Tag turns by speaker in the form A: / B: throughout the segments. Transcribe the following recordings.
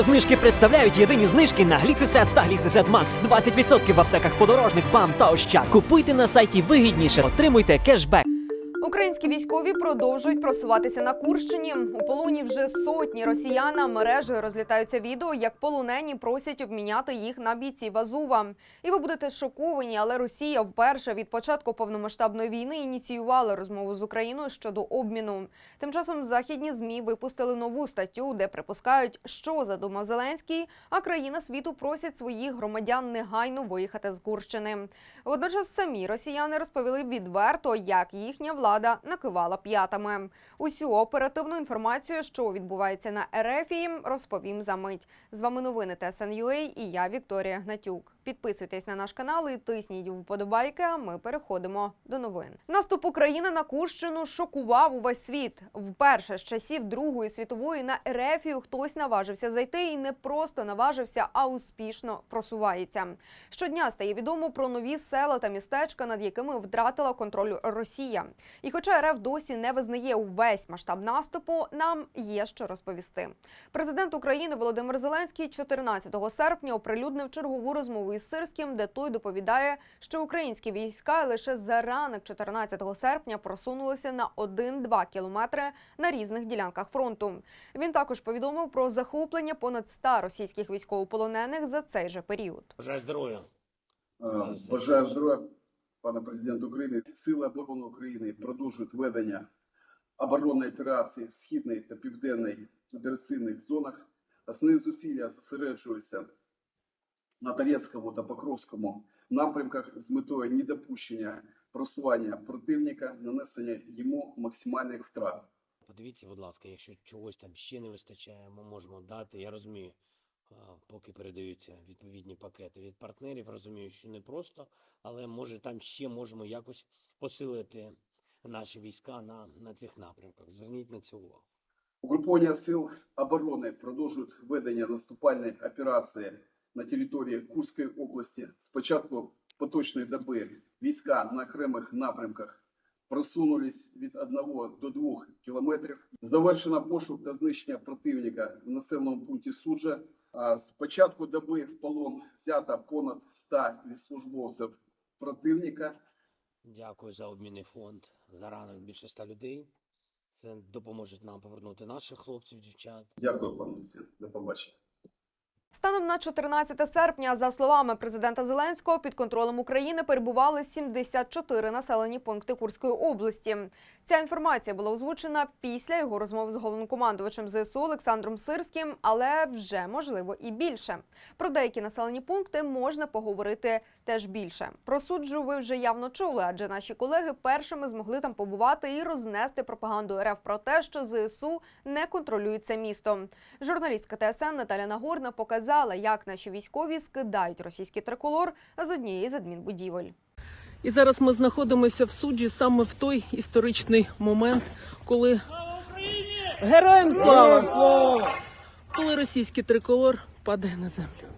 A: Знижки представляють єдині знижки на гліцесет та гліцесет Макс. 20% в аптеках подорожник, бам та ощад. Купуйте на сайті вигідніше, отримуйте кешбек.
B: Українські військові продовжують просуватися на Курщині. У полоні вже сотні росіян. Мережею розлітаються відео, як полонені просять обміняти їх на бійців Азова. І ви будете шоковані, але Росія вперше від початку повномасштабної війни ініціювала розмову з Україною щодо обміну. Тим часом західні змі випустили нову статтю, де припускають, що задумав Зеленський, а країна світу просять своїх громадян негайно виїхати з Курщини. Водночас самі росіяни розповіли відверто, як їхня влада накивала п'ятами. Усю оперативну інформацію, що відбувається на РФі, розповім за мить. З вами новини ТСНЮА і я Вікторія Гнатюк. Підписуйтесь на наш канал і тисніть вподобайки. А ми переходимо до новин. Наступ України на Курщину шокував увесь світ. Вперше з часів Другої світової на Ерефію хтось наважився зайти і не просто наважився, а успішно просувається. Щодня стає відомо про нові села та містечка, над якими втратила контроль Росія. І хоча РФ досі не визнає увесь масштаб наступу, нам є що розповісти. Президент України Володимир Зеленський 14 серпня оприлюднив чергову розмову із Сирським, де той доповідає, що українські війська лише за ранок 14 серпня просунулися на 1-2 кілометри на різних ділянках фронту. Він також повідомив про захоплення понад 100 російських військовополонених за цей же період.
C: Бажаю здоров'я.
D: Е, Бажаю здоров'я, пане президент України. Сили оборони України продовжують ведення оборонної операції в східної та південної операційних зонах. Основні зусилля зосереджуються на Донецькому та Покровському напрямках з метою недопущення просування противника, нанесення йому максимальних втрат.
C: Подивіться, будь ласка, якщо чогось там ще не вистачає, ми можемо дати. Я розумію, поки передаються відповідні пакети від партнерів, розумію, що не просто, але може там ще можемо якось посилити наші війська на, на цих напрямках. Зверніть на це увагу.
D: Угруповання сил оборони продовжують ведення наступальної операції на території Курської області. З початку поточної доби війська на окремих напрямках просунулись від 1 до 2 кілометрів. Завершено пошук та знищення противника в населеному пункті Суджа. А З початку доби в полон взято понад 100 службовців противника.
C: Дякую за обмінний фонд. За ранок більше ста людей. Це допоможе нам повернути наших хлопців, дівчат.
D: Дякую, пане. До побачення.
B: Станом на 14 серпня, за словами президента Зеленського, під контролем України перебували 74 населені пункти Курської області. Ця інформація була озвучена після його розмови з головнокомандувачем ЗСУ Олександром Сирським, але вже можливо і більше. Про деякі населені пункти можна поговорити теж більше. Про суджу ви вже явно чули, адже наші колеги першими змогли там побувати і рознести пропаганду РФ про те, що ЗСУ не контролюють це місто. Журналістка ТСН Наталя Нагорна показала, як наші військові скидають російський триколор з однієї з адмінбудівель.
E: І зараз ми знаходимося в суджі саме в той історичний момент, коли героям слава! Коли російський триколор падає на землю.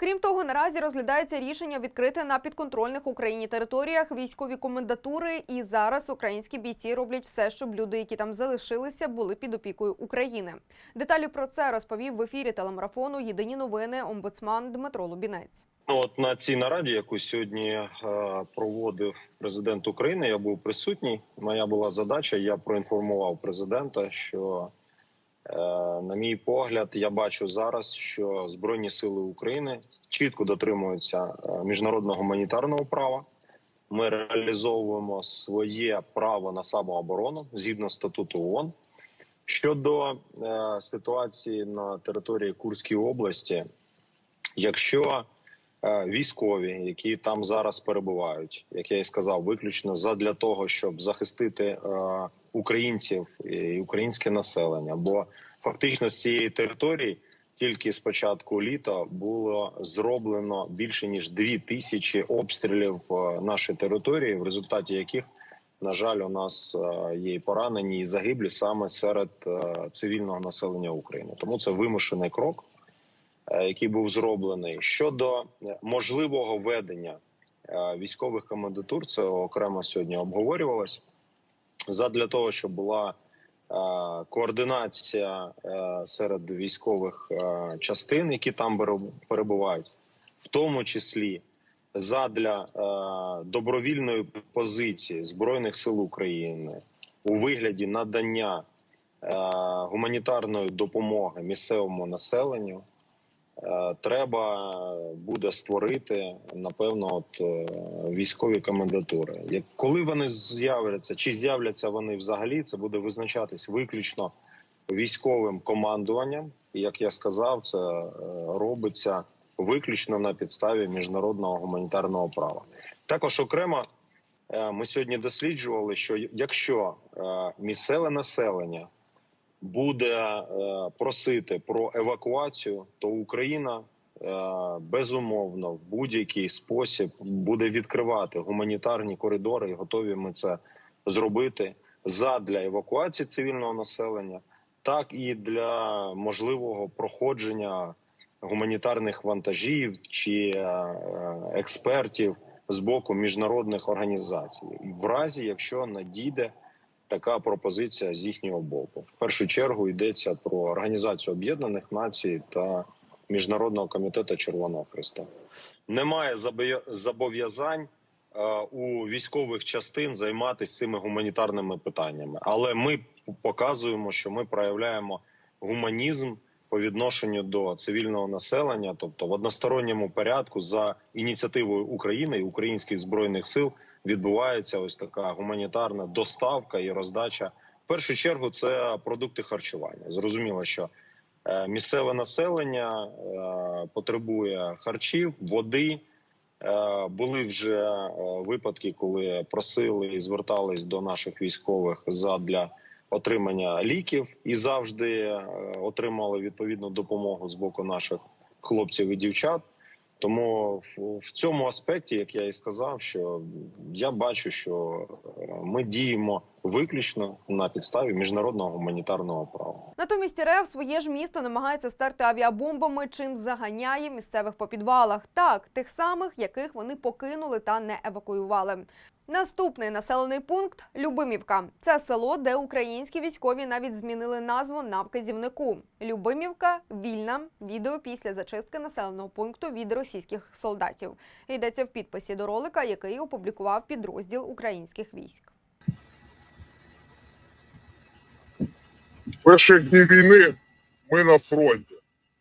B: Крім того, наразі розглядається рішення відкрити на підконтрольних Україні територіях військові комендатури. І зараз українські бійці роблять все, щоб люди, які там залишилися, були під опікою України. Деталі про це розповів в ефірі телемарафону Єдині новини омбудсман Дмитро Лубінець.
F: Ну, От на цій нараді, яку сьогодні е, проводив президент України, я був присутній. Моя була задача. Я проінформував президента, що, на мій погляд, я бачу зараз, що Збройні сили України чітко дотримуються е, міжнародного гуманітарного права. Ми реалізовуємо своє право на самооборону згідно статуту ООН. Щодо е, ситуації на території Курської області, якщо е, військові, які там зараз перебувають, як я і сказав, виключно задля того, щоб захистити е, українців і українське населення. Бо фактично з цієї території тільки з початку літа було зроблено більше ніж дві тисячі обстрілів е, нашої території, в результаті яких на жаль, у нас е, є поранені і загиблі саме серед е, цивільного населення України. Тому це вимушений крок е, який був зроблений щодо е, можливого ведення е, військових комендатур. Це окремо сьогодні обговорювалось задля того, щоб була координація е, серед військових е, частин, які там перебувають, в тому числі задля е, добровільної позиції збройних сил України у вигляді надання е, гуманітарної допомоги місцевому населенню. Е, Треба буде створити напевно от е, військові комендатури. Як коли вони з'являться, чи з'являться вони взагалі, це буде визначатись виключно військовим командуванням. І як я сказав, це е, робиться виключно на підставі міжнародного гуманітарного права. Також окремо ми сьогодні досліджували, що якщо місцеве населення буде е, просити про евакуацію, то Україна е, безумовно в будь-який спосіб буде відкривати гуманітарні коридори, і готові ми це зробити задля евакуації цивільного населення, так і для можливого проходження гуманітарних вантажів чи е, експертів з боку міжнародних організацій, в разі якщо надійде така пропозиція з їхнього боку. В першу чергу йдеться про Організацію Об'єднаних Націй та Міжнародного комітету Червоного Христа. Немає зобов'язань е, у військових частин займатися цими гуманітарними питаннями, але ми показуємо, що ми проявляємо гуманізм по відношенню до цивільного населення, тобто в односторонньому порядку за ініціативою України і українських збройних сил відбувається ось така гуманітарна доставка і роздача. В першу чергу це продукти харчування. Зрозуміло, що е, місцеве населення е, потребує харчів, води. Е, Були вже випадки, коли просили і звертались до наших військових задля отримання ліків і завжди отримали відповідну допомогу з боку наших хлопців і дівчат. Тому в- цьому аспекті, як я і сказав, що я бачу, що е, ми діємо виключно на підставі міжнародного гуманітарного права.
B: Натомість РФ своє ж місто намагається стерти авіабомбами, чим заганяє місцевих по підвалах. Так, тих самих, яких вони покинули та не евакуювали. Наступний населений пункт Любимівка. Це село, де українські військові навіть змінили назву на вказівнику. Любимівка вільна. Відео після зачистки населеного пункту від російських солдатів. Йдеться в підписі до ролика, який опублікував підрозділ українських військ.
G: Перших днів війни ми на фронті.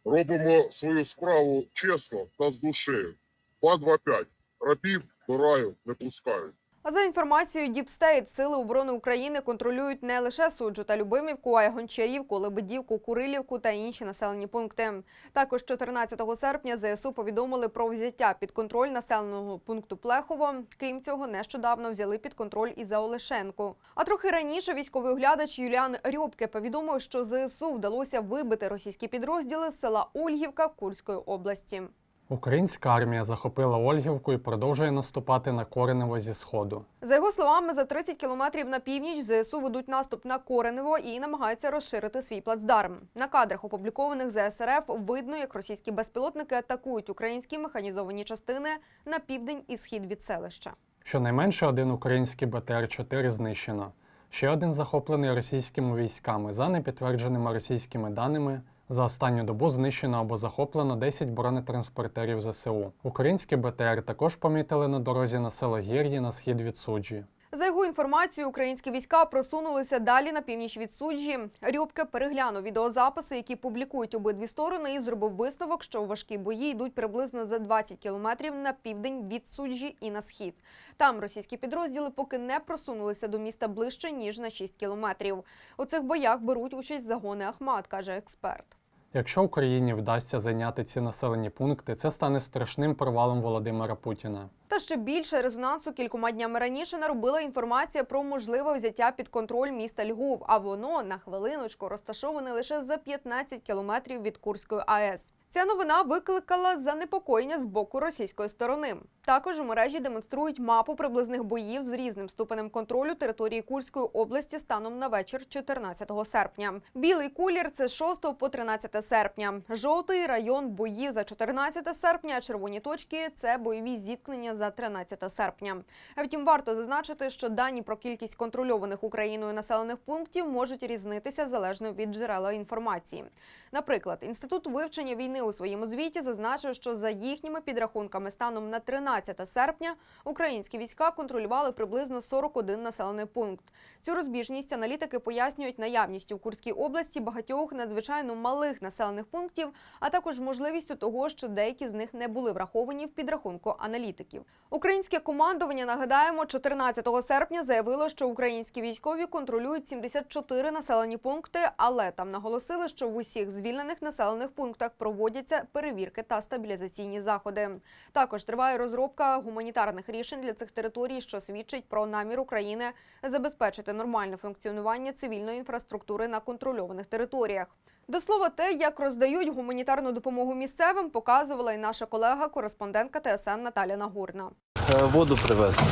G: Робимо свою справу чесно та з душею. 2-2-5. Рабів до не пускають.
B: За інформацією Діпстейт, сили оборони України контролюють не лише суджу та Любимівку, а й Гончарівку, Лебедівку, Курилівку та інші населені пункти. Також 14 серпня ЗСУ повідомили про взяття під контроль населеного пункту Плехово. Крім цього, нещодавно взяли під контроль і за Олешенку. А трохи раніше військовий оглядач Юліан Рьобке повідомив, що ЗСУ вдалося вибити російські підрозділи з села Ольгівка Курської області.
H: Українська армія захопила Ольгівку і продовжує наступати на Коренево зі сходу.
B: За його словами, за 30 кілометрів на північ ЗСУ ведуть наступ на Коренево і намагаються розширити свій плацдарм. На кадрах, опублікованих ЗСРФ, видно, як російські безпілотники атакують українські механізовані частини на південь і схід від селища.
H: Щонайменше один український БТР-4 знищено. Ще один захоплений російськими військами. За непідтвердженими російськими даними, за останню добу знищено або захоплено 10 бронетранспортерів ЗСУ. Українські БТР також помітили на дорозі на село Гір'ї на схід від суджі.
B: За його інформацією, українські війська просунулися далі на північ від суджі. Рюбке переглянув відеозаписи, які публікують обидві сторони, і зробив висновок, що важкі бої йдуть приблизно за 20 кілометрів на південь від суджі і на схід. Там російські підрозділи поки не просунулися до міста ближче ніж на 6 кілометрів. У цих боях беруть участь загони Ахмат, каже експерт.
H: Якщо Україні вдасться зайняти ці населені пункти, це стане страшним провалом Володимира Путіна.
B: Та ще більше резонансу кількома днями раніше наробила інформація про можливе взяття під контроль міста Львов. А воно на хвилиночку розташоване лише за 15 кілометрів від Курської АЕС. Ця новина викликала занепокоєння з боку російської сторони. Також у мережі демонструють мапу приблизних боїв з різним ступенем контролю території Курської області станом на вечір 14 серпня. Білий кулір це з 6 по 13 серпня. Жовтий район боїв за 14 серпня. Червоні точки це бойові зіткнення за 13 серпня. Втім, варто зазначити, що дані про кількість контрольованих Україною населених пунктів можуть різнитися залежно від джерела інформації. Наприклад, інститут вивчення війни у своєму звіті зазначив, що за їхніми підрахунками станом на 13 серпня українські війська контролювали приблизно 41 населений пункт. Цю розбіжність аналітики пояснюють наявністю в Курській області багатьох надзвичайно малих населених пунктів, а також можливістю того, що деякі з них не були враховані в підрахунку аналітиків. Українське командування нагадаємо 14 серпня заявило, що українські військові контролюють 74 населені пункти, але там наголосили, що в усіх звільнених населених пунктах проводяться перевірки та стабілізаційні заходи. Також триває розробка гуманітарних рішень для цих територій, що свідчить про намір України забезпечити нормальне функціонування цивільної інфраструктури на контрольованих територіях. До слова, те, як роздають гуманітарну допомогу місцевим, показувала і наша колега, кореспондентка ТСН Наталя Нагурна.
I: Е, Воду привезли.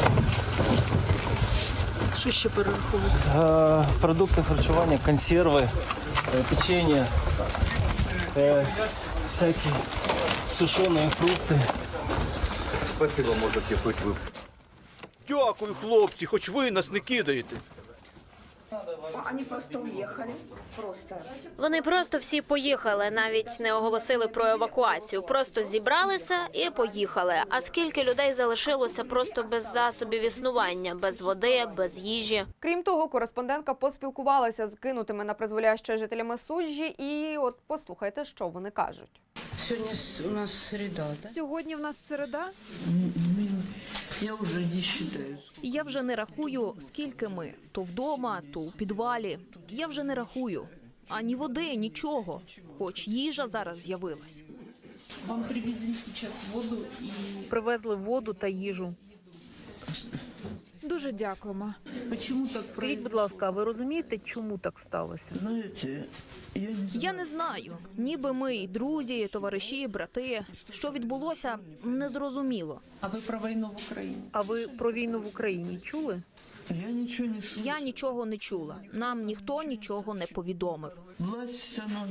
E: Що ще перераховувати?
I: Е, Продукти харчування, консерви, е, печення, всякі сушені фрукти.
J: Спасибо, можете хоч ви. Дякую, хлопці, хоч ви нас не кидаєте.
K: Они просто уехали. Просто.
L: Вони просто всі поїхали, навіть не оголосили про евакуацію. Просто зібралися і поїхали. А скільки людей залишилося просто без засобів існування, без води, без їжі?
B: Крім того, кореспондентка поспілкувалася з кинутими на призволяще жителями суджі, і от послухайте, що вони кажуть.
K: Сегодня у нас среда, да?
M: Сьогодні в нас середа.
K: Я уже не считаю.
M: Я вже не рахую, скільки ми то вдома, то у підвалі. Я вже не рахую. Ані води, нічого. Хоч їжа зараз з'явилась.
E: Вам привезли зараз воду і
N: Привезли воду та їжу.
M: Дуже дякуємо.
E: чому так
N: Скажіть, будь ласка, ви розумієте, чому так сталося?
K: Знаете, я не
M: знаю. Ніби ми і друзі, товариші, брати. Що відбулося, незрозуміло.
E: А ви про війну в Україні?
N: А ви про війну в Україні чули?
K: Я ничего не слышу.
M: Я нічого не чула. Нам ніхто нічого не повідомив.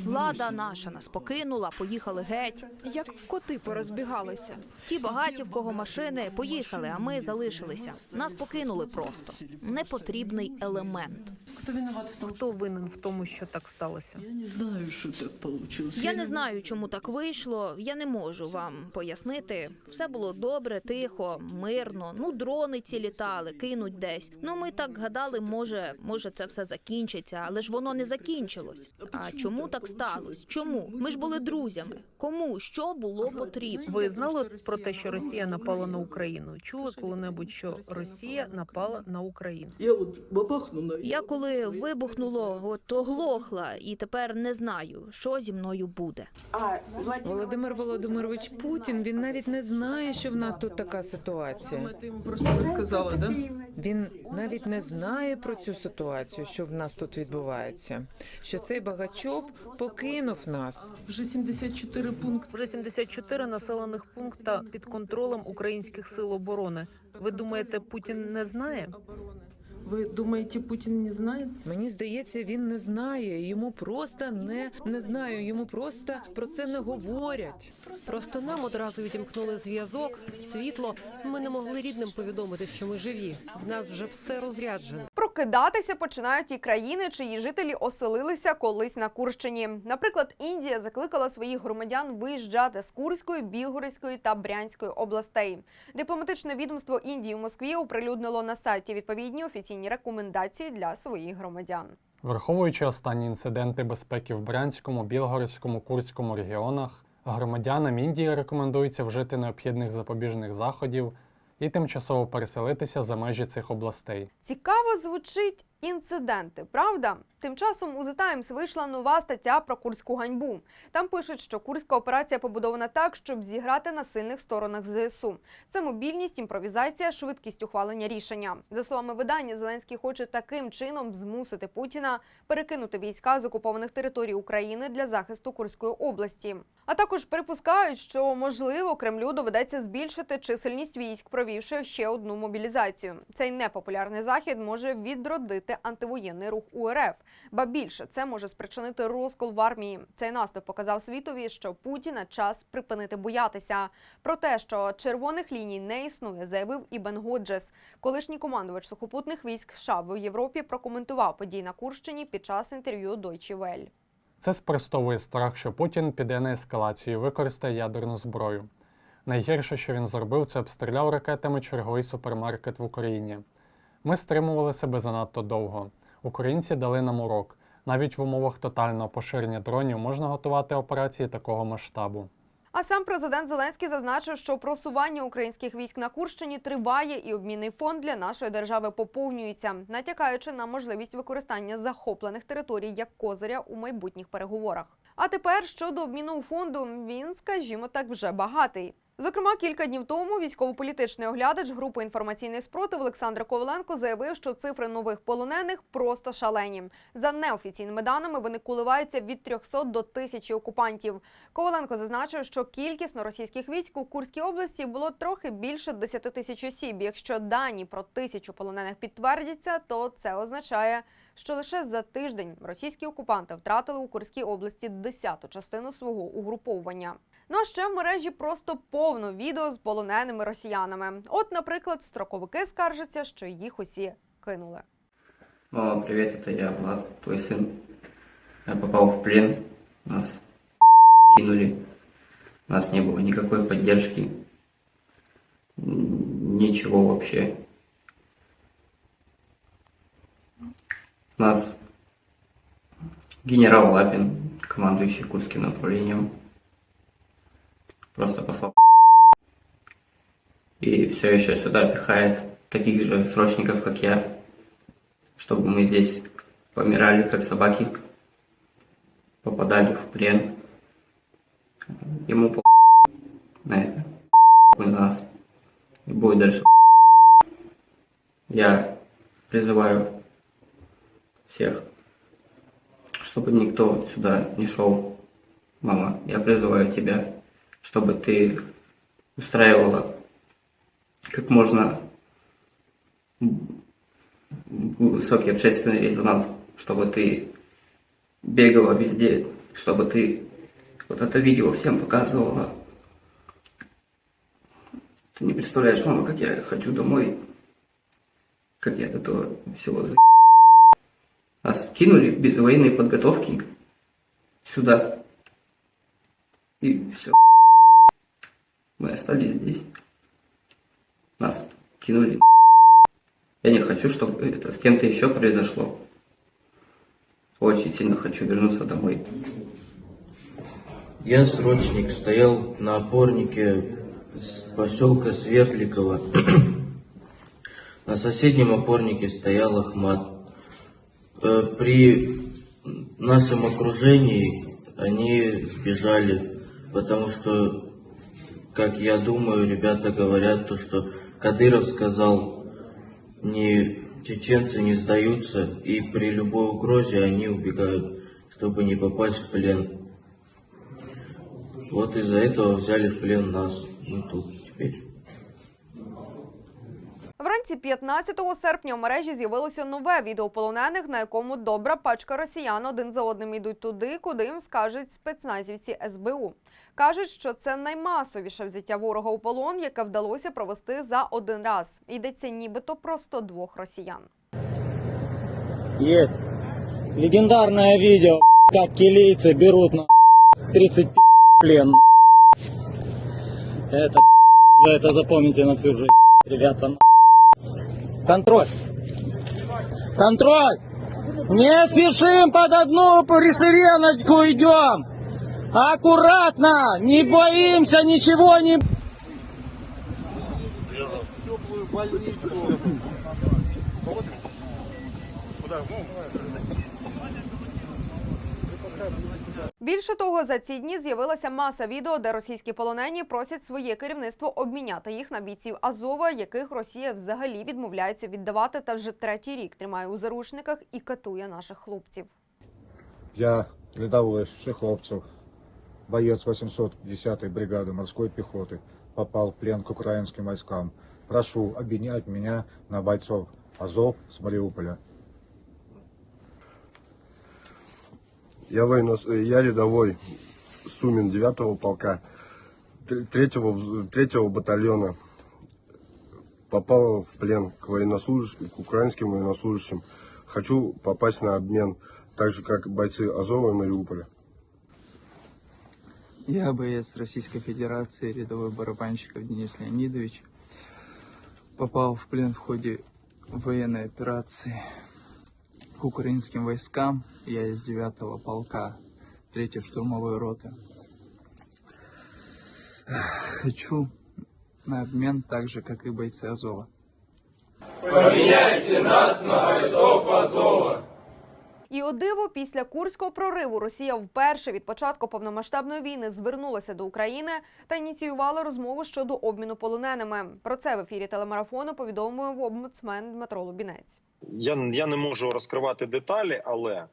M: Влада наша нас покинула, поїхали геть.
O: Як коти порозбігалися.
M: Ті багаті, в кого машини, поїхали, а ми залишилися. Нас покинули просто. Непотрібний елемент.
E: Хто виноват в тому,
N: Хто винен в тому, що так сталося?
K: Я не знаю, что так получилось.
M: Я не знаю, чому так вийшло. Я не можу вам пояснити. Все було добре, тихо, мирно. Ну, дрони ці літали, кинуть десь. Ну, ми так гадали, може, може, це все закінчиться, але ж воно не закінчилось. А чому так сталося? Чому? Ми ж були друзями. Кому що було потрібно?
N: Ви знали про те, що Росія напала на Україну? Чули коли-небудь, що Росія напала на Україну?
K: Я вот бабахну на...
M: Я коли вибухнуло, от оглохла, і тепер не знаю, що зі мною буде.
K: А,
P: Володимир Володимирович Путін він навіть не знає, що в нас тут така ситуація.
E: Ти йому просто не сказала, да?
P: Він навіть не знає про цю ситуацію, що в нас тут відбувається. Що цей Багачов покинув нас.
E: Вже 74 пункти.
N: Вже 74 населених пункта під контролем українських сил оборони. Ви думаєте, Путін не знає?
E: Ви думаєте, Путін не знає?
P: Мені здається, він не знає. Йому просто не, не знаю. Йому просто про це не говорять.
O: Просто нам одразу відімкнули зв'язок, світло. Ми не могли рідним повідомити, що ми живі. В нас вже все розряджено.
B: Прокидатися починають і країни, чиї жителі оселилися колись на Курщині. Наприклад, Індія закликала своїх громадян виїжджати з Курської, Білгородської та Брянської областей. Дипломатичне відомство Індії в Москві оприлюднило на сайті відповідні офіційні рекомендації для своїх громадян.
H: Враховуючи останні інциденти безпеки в Брянському, Білгородському, Курському регіонах, громадянам Індії рекомендується вжити необхідних запобіжних заходів і тимчасово переселитися за межі цих областей.
B: Цікаво звучить Інциденти, правда? Тим часом у The Times вийшла нова стаття про курську ганьбу. Там пишуть, що курська операція побудована так, щоб зіграти на сильних сторонах ЗСУ. Це мобільність, імпровізація, швидкість ухвалення рішення. За словами видання, Зеленський хоче таким чином змусити Путіна перекинути війська з окупованих територій України для захисту Курської області. А також припускають, що можливо Кремлю доведеться збільшити чисельність військ, провівши ще одну мобілізацію. Цей непопулярний захід може відродити антивоєнний рух УРФ. Ба більше це може спричинити розкол в армії. Цей наступ показав світові, що Путіна час припинити боятися. Про те, що червоних ліній не існує, заявив і Бен Годжес. Колишній командувач сухопутних військ США в Європі прокоментував події на Курщині під час інтерв'ю Deutsche Welle.
H: Це спростовує страх, що Путін піде на ескалацію використає ядерну зброю. Найгірше, що він зробив, це обстріляв ракетами черговий супермаркет в Україні. Ми стримували себе занадто довго. Українці дали нам урок. Навіть в умовах тотального поширення дронів можна готувати операції такого масштабу.
B: А сам президент Зеленський зазначив, що просування українських військ на Курщині триває, і обмінний фонд для нашої держави поповнюється, натякаючи на можливість використання захоплених територій як козиря у майбутніх переговорах. А тепер щодо обміну фонду, він, скажімо так, вже багатий. Зокрема, кілька днів тому військово-політичний оглядач групи інформаційний спротив Олександр Коваленко заявив, що цифри нових полонених просто шалені. За неофіційними даними вони коливаються від 300 до 1000 окупантів. Коваленко зазначив, що кількісно російських військ у Курській області було трохи більше 10 тисяч осіб. Якщо дані про тисячу полонених підтвердяться, то це означає, що лише за тиждень російські окупанти втратили у Курській області десяту частину свого угруповування. Ну а ще в мережі просто повно відео з полоненими росіянами. От, наприклад, строковики скаржаться, що їх усі кинули.
Q: Мама, привет, это я, Влад, твой сын. Я попал в плен, нас кинули, у нас не было никакой поддержки, м, ничего вообще. Нас генерал Лапин, командующий Курским направлением, просто послал и все еще сюда пихает таких же срочников, как я, чтобы мы здесь помирали, как собаки, попадали в плен. Ему по на это, на нас. И будет дальше. Я призываю всех, чтобы никто сюда не шел. Мама, я призываю тебя, чтобы ты устраивала как можно высокий общественный резонанс, чтобы ты бегала везде, чтобы ты вот это видео всем показывала. Ты не представляешь, мама, как я хочу домой, как я этого всего за... Нас кинули без военной подготовки сюда. И все. Мы остались здесь. Нас кинули. Я не хочу, чтобы это с кем-то еще произошло. Очень сильно хочу вернуться домой.
R: Я срочник, стоял на опорнике с поселка Свердликова. На соседнем опорнике стоял Ахмат. Э, При нашем окружении они сбежали, потому что, как я думаю, ребята говорят, то, что Кадыров сказал, не чеченцы не сдаются, и при любой угрозе они убегают, чтобы не попасть в плен. Вот из-за этого взяли в плен нас. Мы тут теперь.
B: Вранці 15 серпня в мережі з'явилося нове відео полонених, на якому добра пачка росіян один за одним йдуть туди, куди їм скажуть спецназівці СБУ. Кажуть, що це наймасовіше взяття ворога у полон, яке вдалося провести за один раз. Йдеться нібито про 102 росіян.
S: Есть. Легендарное видео, как килийцы берут на 30 плен. Это вы это запомните на всю жизнь, ребята. Контроль. Контроль. Не спешим под одну решереночку идем. Аккуратно, не боимся, ничего не...
J: Теплую больничку.
B: Більше того, за ці дні з'явилася маса відео, де російські полонені просять своє керівництво обміняти їх на бійців Азова, яких Росія взагалі відмовляється віддавати та вже третій рік тримає у заручниках і катує наших хлопців.
T: Я рядовой Шеховцев, боец 810-й бригады морской пехоты, попал в плен к украинским войскам. Прошу обменять меня на бойцов Азов с Мариуполя.
U: Я, военно... я рядовой Сумин 9-го полка 3-го, 3 батальона. Попал в плен к, военнослужащим, к украинским военнослужащим. Хочу попасть на обмен, так же как бойцы Азова и Мариуполя.
V: Я боец Российской Федерации, рядовой барабанщиков Денис Леонидович. Попал в плен в ходе военной операции к украинским войскам. Я из 9-го полка 3-й штурмовой роты. Хочу на обмен так же, как и бойцы Азова.
W: Поменяйте нас на бойцов Азова.
B: І о диво, після курського прориву Росія вперше від початку повномасштабної війни звернулася до України та ініціювала розмову щодо обміну полоненими. Про це в ефірі телемарафону повідомив омбудсмен Дмитро Лубінець.
F: Я, я не можу розкривати деталі, але е,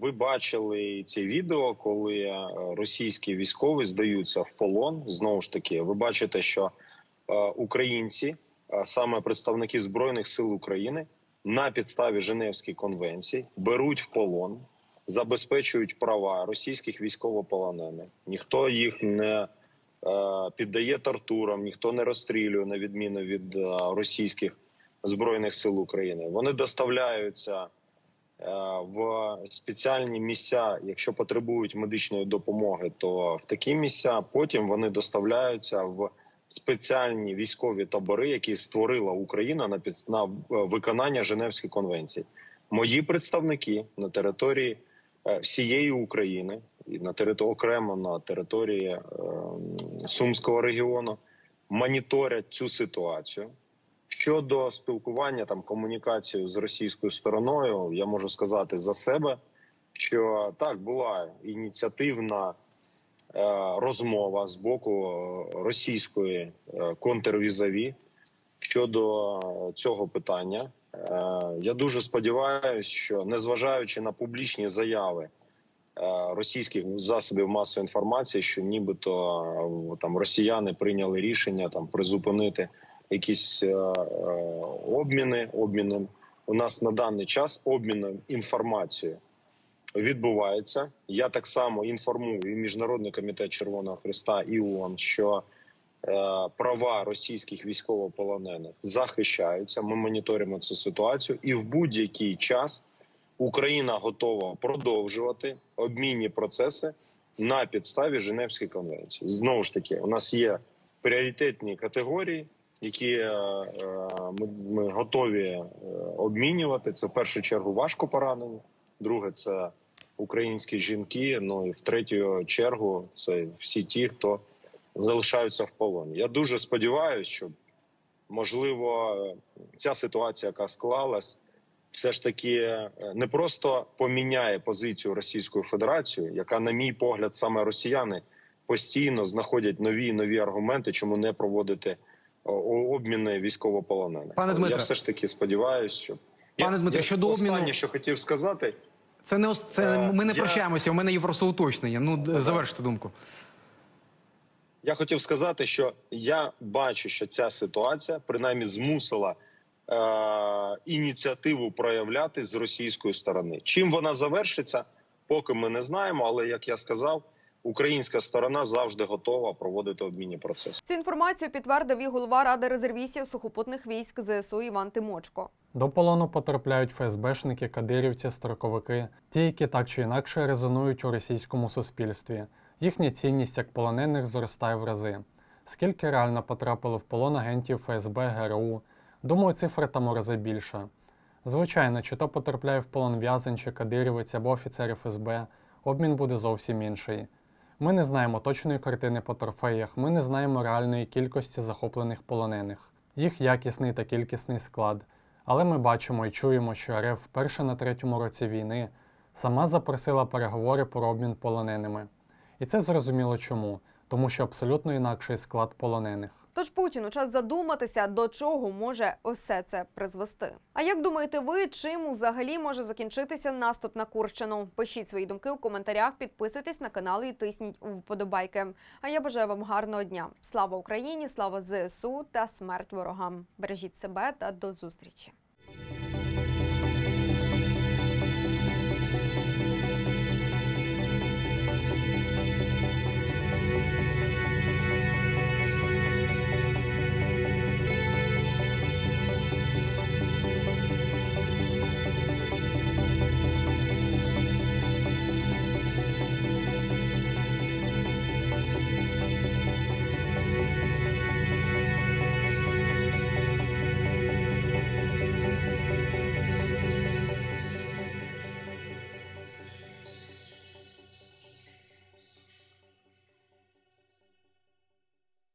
F: ви бачили ці відео, коли е, російські військові здаються в полон. Знову ж таки, ви бачите, що е, українці, а саме представники збройних сил України, на підставі Женевської конвенції беруть в полон, забезпечують права російських військовополонених. Ніхто їх не е, піддає тортурам, ніхто не розстрілює на відміну від е, російських збройних сил України. Вони доставляються е, в спеціальні місця, якщо потребують медичної допомоги, то в такі місця. Потім вони доставляються в спеціальні військові табори, які створила Україна на підстав виконання Женевської конвенції. Мої представники на території е, всієї України і на території окремо на території е, Сумського регіону моніторять цю ситуацію. Щодо спілкування там комунікацію з російською стороною, я можу сказати за себе, що так була ініціативна е, розмова з боку російської е, контрвізаві щодо цього питання. Е, я дуже сподіваюся, що незважаючи на публічні заяви російських засобів масової інформації, що нібито там росіяни прийняли рішення там призупинити якісь е, е, обміни. Обміни у нас на даний час обміном інформацією відбувається. Я так само інформую і міжнародний комітет Червоного Христа і ООН, що е, права російських військовополонених захищаються. Ми моніторимо цю ситуацію, і в будь-який час Україна готова продовжувати обмінні процеси на підставі Женевської конвенції. Знову ж таки, у нас є пріоритетні категорії, які е, е, ми, ми готові е, обмінювати. Це в першу чергу важко поранені. Друге, це українські жінки. Ну і в третю чергу це всі ті, хто залишаються в полоні. Я дуже сподіваюся, що можливо ця ситуація, яка склалась, все ж таки не просто поміняє позицію Російської Федерації, яка, на мій погляд, саме росіяни постійно знаходять нові нові аргументи, чому не проводити обміни військовополонених.
X: Пане Дмитре.
F: я все ж таки сподіваюся, що
X: Пане Дмитре,
F: я
X: щодо обміну-
F: останнє, що хотів сказати.
X: Це не це
F: Е,
X: ми не
F: я-
X: прощаємося. У мене є просто уточнення. Ну д- завершити думку.
F: Я хотів сказати, що я бачу, що ця ситуація принаймні змусила е- ініціативу проявляти з російської сторони. Чим вона завершиться, поки ми не знаємо. Але як я сказав, українська сторона завжди готова проводити обмінні процеси.
B: Цю інформацію підтвердив і голова ради резервістів сухопутних військ ЗСУ Іван Тимочко.
H: До полону потрапляють ФСБшники, кадирівці, строковики, ті, які так чи інакше резонують у російському суспільстві. Їхня цінність як полонених зростає в рази. Скільки реально потрапило в полон агентів ФСБ, ГРУ? Думаю, цифра там у рази більша. Звичайно, чи то потрапляє в полон в'язень чи кадирівець або офіцер ФСБ, обмін буде зовсім інший. Ми не знаємо точної картини по трофеях, ми не знаємо реальної кількості захоплених полонених, їх якісний та кількісний склад. Але ми бачимо і чуємо, що РФ вперше на третьому році війни сама запросила переговори про обмін полоненими. І це зрозуміло чому, тому що абсолютно інакший склад полонених.
B: Тож Путіну час задуматися, до чого може усе це призвести. А як думаєте ви, чим взагалі може закінчитися наступ на Курщину? Пишіть свої думки у коментарях, підписуйтесь на канал і тисніть вподобайки. А я бажаю вам гарного дня. Слава Україні, слава ЗСУ та смерть ворогам. Бережіть себе та до зустрічі.